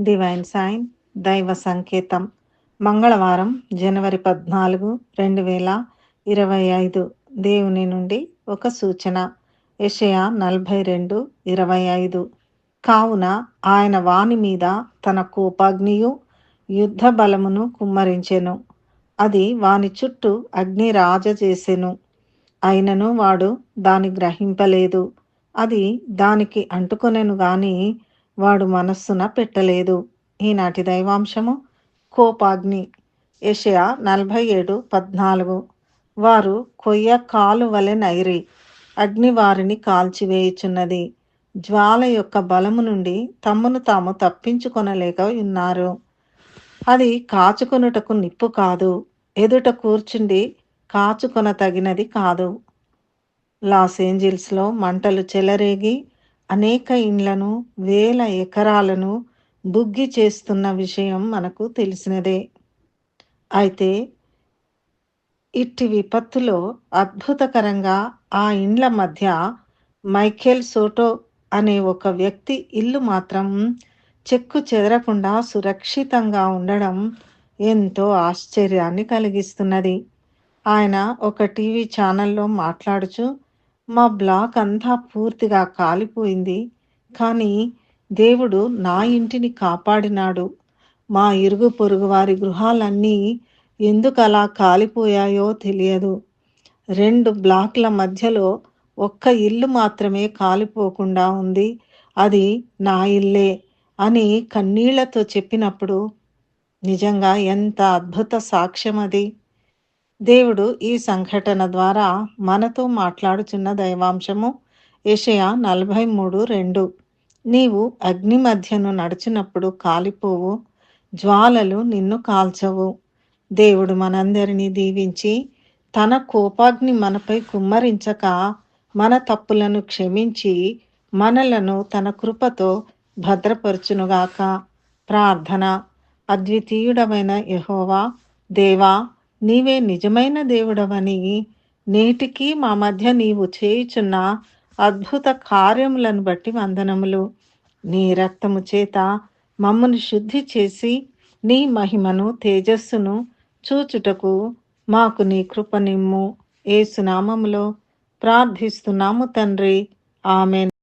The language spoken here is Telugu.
డివైన్ సైన్ దైవ సంకేతం మంగళవారం జనవరి పద్నాలుగు రెండు వేల ఇరవై ఐదు. దేవుని నుండి ఒక సూచన. యషయా నలభై రెండు ఇరవై ఐదు. కావున ఆయన వాని మీద తన కోపాగ్నియు యుద్ధ బలమును కుమ్మరించెను. అది వాని చుట్టూ అగ్ని రాజ చేసెను. అయినను వాడు దాని గ్రహింపలేదు. అది దానికి అంటుకొనెను గాని వాడు మనస్సున పెట్టలేదు. ఈనాటి దైవాంశము కోపాగ్ని. యషయా నలభై ఏడు పద్నాలుగు. వారు కొయ్య కాలు వలె నైరి. అగ్ని వారిని కాల్చివేయుచున్నది. జ్వాల యొక్క బలము నుండి తమ్మును తాము తప్పించుకొనలేక ఉన్నారు. అది కాచుకొనుటకు నిప్పు కాదు. ఎదుట కూర్చుండి కాచుకొన తగినది కాదు. లాస్ ఏంజిల్స్లో మంటలు చెలరేగి అనేక ఇండ్లను వేల ఎకరాలను బుగ్గి చేస్తున్న విషయం మనకు తెలిసినదే. అయితే ఇట్టి విపత్తులో అద్భుతకరంగా ఆ ఇండ్ల మధ్య మైఖేల్ సోటో అనే ఒక వ్యక్తి ఇల్లు మాత్రం చెక్కు చెదరకుండా సురక్షితంగా ఉండడం ఎంతో ఆశ్చర్యాన్ని కలిగిస్తున్నది. ఆయన ఒక టీవీ ఛానల్లో మాట్లాడుచు మా బ్లాక్ అంతా పూర్తిగా కాలిపోయింది. కానీ దేవుడు నా ఇంటిని కాపాడినాడు. మా ఇరుగు పొరుగు వారి గృహాలన్నీ ఎందుకు అలా కాలిపోయాయో తెలియదు. రెండు బ్లాక్ల మధ్యలో ఒక్క ఇల్లు మాత్రమే కాలిపోకుండా ఉంది. అది నా ఇల్లే అని కన్నీళ్ళతో చెప్పినప్పుడు నిజంగా ఎంత అద్భుత సాక్ష్యం అది దేవుడు ఈ సంఘటన ద్వారా మనతో మాట్లాడుచున్న దైవాంశము ఏషయా నలభై మూడు రెండు. నీవు అగ్ని మధ్యను నడిచినప్పుడు కాలిపోవు జ్వాలలు నిన్ను కాల్చవు. దేవుడు మనందరినీ దీవించి తన కోపాగ్ని మనపై కుమ్మరించక మన తప్పులను క్షమించి మనలను తన కృపతో భద్రపరచునుగాక. ప్రార్థన. అద్వితీయుడమైన యహోవా దేవా నీవే నిజమైన దేవుడవని నేటికి మా మధ్య నీవు చేయుచున్న అద్భుత కార్యములను బట్టి వందనములు. నీ రక్తము చేత మమ్మను శుద్ధి చేసి నీ మహిమను తేజస్సును చూచుటకు మాకు నీ కృప నిమ్ము. ఏసునామములో ప్రార్థిస్తున్నాము తండ్రి. ఆమె